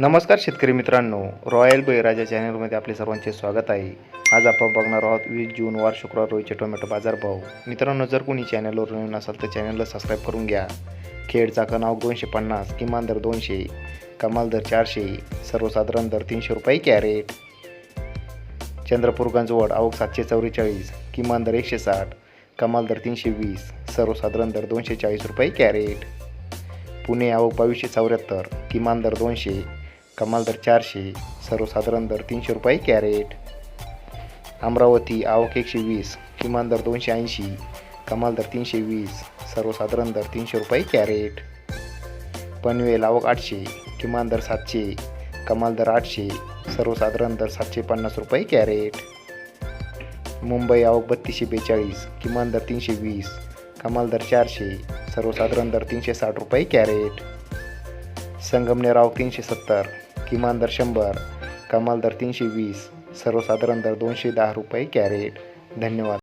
नमस्कार शेतकरी मित्रांनो रॉयल बळीराजा चॅनलमध्ये आपले सर्वांचे स्वागत आहे. आज आपण बघणार आहोत वीस जून वार शुक्रवार रोजचे टोमॅटो बाजारभाव. मित्रांनो जर कोणी चॅनलवर नवीन असाल तर चॅनलला सबस्क्राईब करून घ्या. खेड चाकण नाव दोनशे पन्नास किमान दर दोनशे कमाल दर चारशे सर्वसाधारण दर तीनशे रुपये कॅरेट. चंद्रपूर गंजवड आवक सातशे चौवेचाळीस किमान दर एकशे साठ कमाल दर तीनशे वीस सर्वसाधारण दर दोनशे चाळीस रुपये कॅरेट. पुणे आवक बावीसशे चौऱ्याहत्तर किमान दर दोनशे कमाल दर चारशे सर्वसाधारण दर तीनशे रुपये कॅरेट. अमरावती आवक एकशे वीस किमान दर दोनशे ऐंशी कमाल दर तीनशे वीस सर्वसाधारण दर तीनशे रुपये कॅरेट. पनवेल आवक आठशे किमान दर सातशे कमाल दर आठशे सर्वसाधारण दर सातशे पन्नास रुपये कॅरेट. मुंबई आवक बत्तीसशे बेचाळीस किमान दर तीनशे वीस कमाल दर चारशे सर्वसाधारण दर तीनशे साठ रुपये कॅरेट. संगमनेर आवक तीनशे सत्तर किमान दर शंभर कमाल दर तीनशे वीस सर्वसाधारण दर दोनशे दहा रुपये कॅरेट. धन्यवाद.